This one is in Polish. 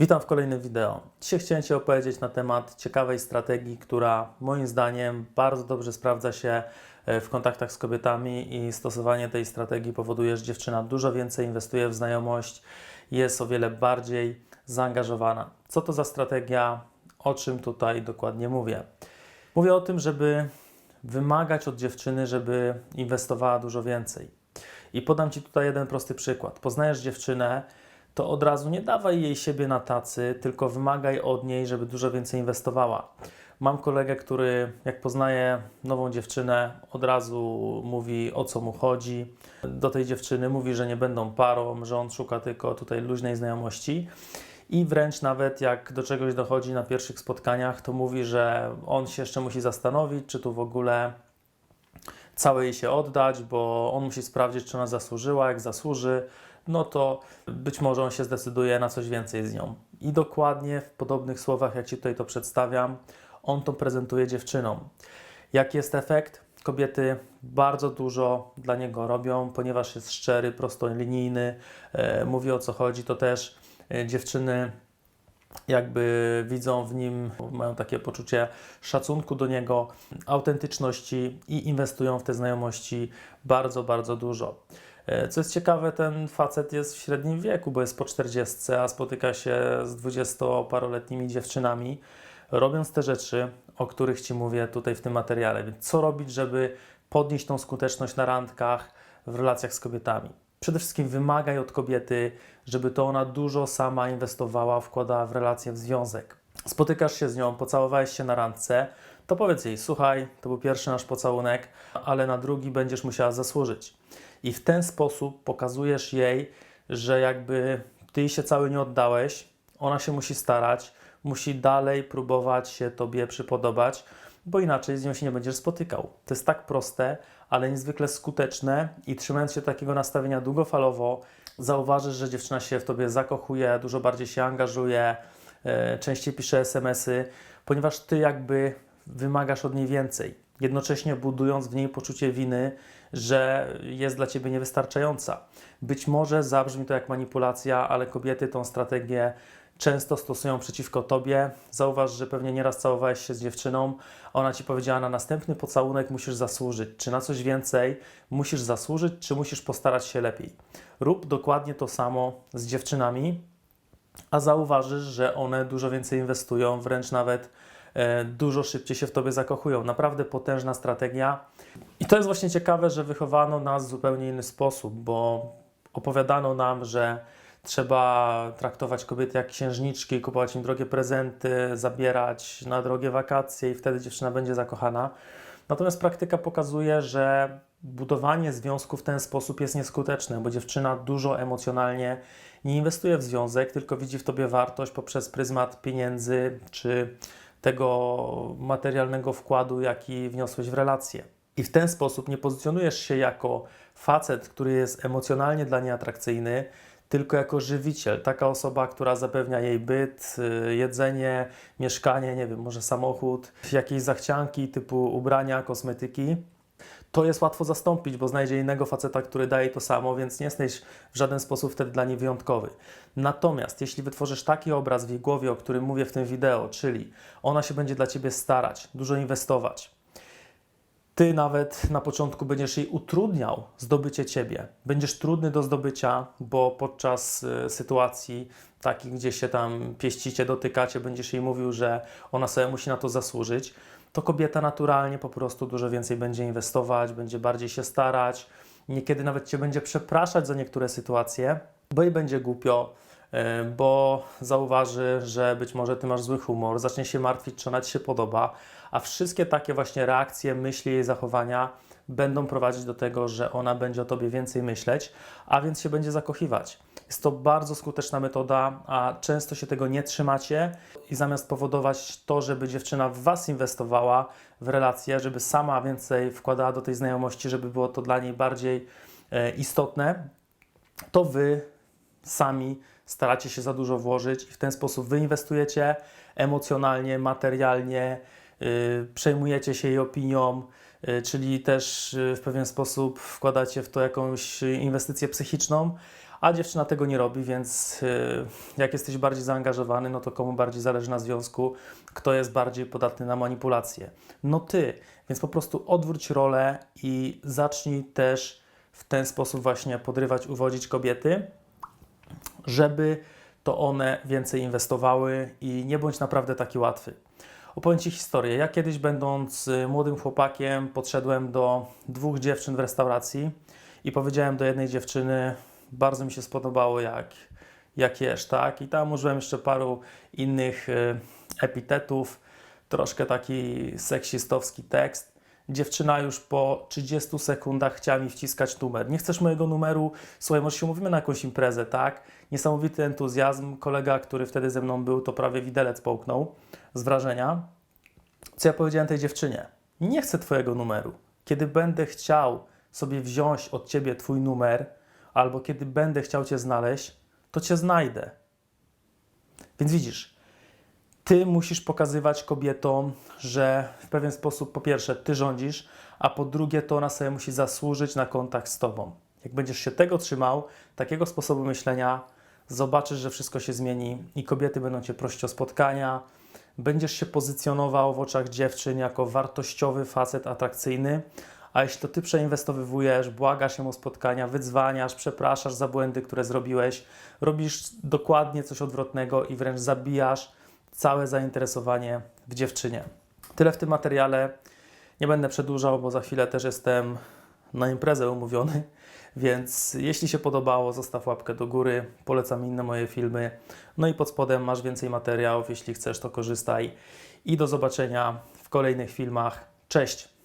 Witam w kolejnym wideo. Dzisiaj chciałem Ci opowiedzieć na temat ciekawej strategii, która moim zdaniem bardzo dobrze sprawdza się e, w kontaktach z kobietami i stosowanie tej strategii powoduje, że dziewczyna dużo więcej inwestuje w znajomość, jest o wiele bardziej zaangażowana. Co to za strategia? O czym tutaj dokładnie mówię? Mówię o tym, żeby wymagać od dziewczyny, żeby inwestowała dużo więcej. I podam Ci tutaj jeden prosty przykład. Poznajesz dziewczynę, to od razu nie dawaj jej siebie na tacy, tylko wymagaj od niej, żeby dużo więcej inwestowała. Mam kolegę, który jak poznaje nową dziewczynę, od razu mówi o co mu chodzi. Do tej dziewczyny mówi, że nie będą parą, że on szuka tylko tutaj luźnej znajomości. I wręcz nawet jak do czegoś dochodzi na pierwszych spotkaniach, to mówi, że on się jeszcze musi zastanowić, czy tu w ogóle całe jej się oddać, bo on musi sprawdzić, czy ona zasłużyła. Jak zasłuży, no to być może on się zdecyduje na coś więcej z nią. I dokładnie w podobnych słowach, jak Ci tutaj to przedstawiam, on to prezentuje dziewczynom. Jaki jest efekt? Kobiety bardzo dużo dla niego robią, ponieważ jest szczery, prostolinijny, e, mówi o co chodzi, to też e, dziewczyny jakby widzą w nim, mają takie poczucie szacunku do niego, autentyczności i inwestują w te znajomości bardzo, bardzo dużo. E, Co jest ciekawe, ten facet jest w średnim wieku, bo jest po 40, a spotyka się z 20-paroletnimi dziewczynami, robiąc te rzeczy, o których Ci mówię tutaj w tym materiale. Więc co robić, żeby podnieść tą skuteczność na randkach, w relacjach z kobietami? Przede wszystkim wymagaj od kobiety, żeby to ona dużo sama inwestowała, wkładała w relację, w związek. Spotykasz się z nią, pocałowałeś się na randce, to powiedz jej, słuchaj, to był pierwszy nasz pocałunek, ale na drugi będziesz musiała zasłużyć. I w ten sposób pokazujesz jej, że jakby ty jej się cały nie oddałeś, ona się musi starać, musi dalej próbować się tobie przypodobać, bo inaczej z nią się nie będziesz spotykał. To jest tak proste, ale niezwykle skuteczne i trzymając się takiego nastawienia długofalowo, zauważysz, że dziewczyna się w tobie zakochuje, dużo bardziej się angażuje, e, częściej pisze SMS-y, ponieważ ty jakby wymagasz od niej więcej, jednocześnie budując w niej poczucie winy, że jest dla ciebie niewystarczająca. Być może zabrzmi to jak manipulacja, ale kobiety tą strategię często stosują przeciwko tobie. Zauważ, że pewnie nieraz całowałeś się z dziewczyną, ona ci powiedziała, na następny pocałunek musisz zasłużyć. Czy na coś więcej musisz zasłużyć, czy musisz postarać się lepiej. Rób dokładnie to samo z dziewczynami, a zauważysz, że one dużo więcej inwestują, wręcz nawet dużo szybciej się w tobie zakochują. Naprawdę potężna strategia. I to jest właśnie ciekawe, że wychowano nas w zupełnie inny sposób, bo opowiadano nam, że trzeba traktować kobiety jak księżniczki, kupować im drogie prezenty, zabierać na drogie wakacje i wtedy dziewczyna będzie zakochana. Natomiast praktyka pokazuje, że budowanie związku w ten sposób jest nieskuteczne, bo dziewczyna dużo emocjonalnie nie inwestuje w związek, tylko widzi w tobie wartość poprzez pryzmat pieniędzy czy tego materialnego wkładu, jaki wniosłeś w relację. I w ten sposób nie pozycjonujesz się jako facet, który jest emocjonalnie dla niej atrakcyjny, tylko jako żywiciel, taka osoba, która zapewnia jej byt, y, jedzenie, mieszkanie, nie wiem, może samochód, jakieś zachcianki typu ubrania, kosmetyki. To jest łatwo zastąpić, bo znajdzie innego faceta, który daje to samo, więc nie jesteś w żaden sposób wtedy dla niej wyjątkowy. Natomiast jeśli wytworzysz taki obraz w jej głowie, o którym mówię w tym wideo, czyli ona się będzie dla ciebie starać, dużo inwestować, ty nawet na początku będziesz jej utrudniał zdobycie ciebie. Będziesz trudny do zdobycia, bo podczas y, sytuacji takich, gdzie się tam pieścicie, dotykacie, będziesz jej mówił, że ona sobie musi na to zasłużyć, to kobieta naturalnie po prostu dużo więcej będzie inwestować, będzie bardziej się starać, niekiedy nawet cię będzie przepraszać za niektóre sytuacje, bo jej będzie głupio, y, bo zauważy, że być może ty masz zły humor, zacznie się martwić, czy ona ci się podoba, a wszystkie takie właśnie reakcje, myśli i zachowania będą prowadzić do tego, że ona będzie o tobie więcej myśleć, a więc się będzie zakochiwać. Jest to bardzo skuteczna metoda, a często się tego nie trzymacie i zamiast powodować to, żeby dziewczyna w was inwestowała w relacje, żeby sama więcej wkładała do tej znajomości, żeby było to dla niej bardziej e, istotne, to wy sami staracie się za dużo włożyć i w ten sposób wy inwestujecie emocjonalnie, materialnie, yy, przejmujecie się jej opinią, czyli też yy, w pewien sposób wkładacie w to jakąś inwestycję psychiczną, a dziewczyna tego nie robi, więc y, jak jesteś bardziej zaangażowany, no to komu bardziej zależy na związku, kto jest bardziej podatny na manipulacje? No ty, więc po prostu odwróć rolę i zacznij też w ten sposób właśnie podrywać, uwodzić kobiety, żeby to one więcej inwestowały i nie bądź naprawdę taki łatwy. Opowiem Ci historię. Ja kiedyś, będąc y, młodym chłopakiem, podszedłem do dwóch dziewczyn w restauracji i powiedziałem do jednej dziewczyny, bardzo mi się spodobało, jak, jak jesz, tak? I tam użyłem jeszcze paru innych y, epitetów, troszkę taki seksistowski tekst. Dziewczyna już po 30 sekundach chciała mi wciskać numer. Nie chcesz mojego numeru? Słuchaj, może się umówimy na jakąś imprezę, tak? Niesamowity entuzjazm. Kolega, który wtedy ze mną był, to prawie widelec połknął z wrażenia. Co ja powiedziałem tej dziewczynie? Nie chcę Twojego numeru. Kiedy będę chciał sobie wziąć od Ciebie Twój numer, albo kiedy będę chciał Cię znaleźć, to Cię znajdę. Więc widzisz, Ty musisz pokazywać kobietom, że w pewien sposób, po pierwsze, Ty rządzisz, a po drugie, to ona sobie musi zasłużyć na kontakt z Tobą. Jak będziesz się tego trzymał, takiego sposobu myślenia, zobaczysz, że wszystko się zmieni i kobiety będą Cię prosić o spotkania, będziesz się pozycjonował w oczach dziewczyn jako wartościowy facet atrakcyjny, a jeśli to Ty przeinwestowywujesz, błagasz ją o spotkania, wydzwaniasz, przepraszasz za błędy, które zrobiłeś, robisz dokładnie coś odwrotnego i wręcz zabijasz całe zainteresowanie w dziewczynie. Tyle w tym materiale. Nie będę przedłużał, bo za chwilę też jestem na imprezę umówiony. Więc jeśli się podobało, zostaw łapkę do góry, polecam inne moje filmy. No i pod spodem masz więcej materiałów, jeśli chcesz, to korzystaj. I do zobaczenia w kolejnych filmach. Cześć!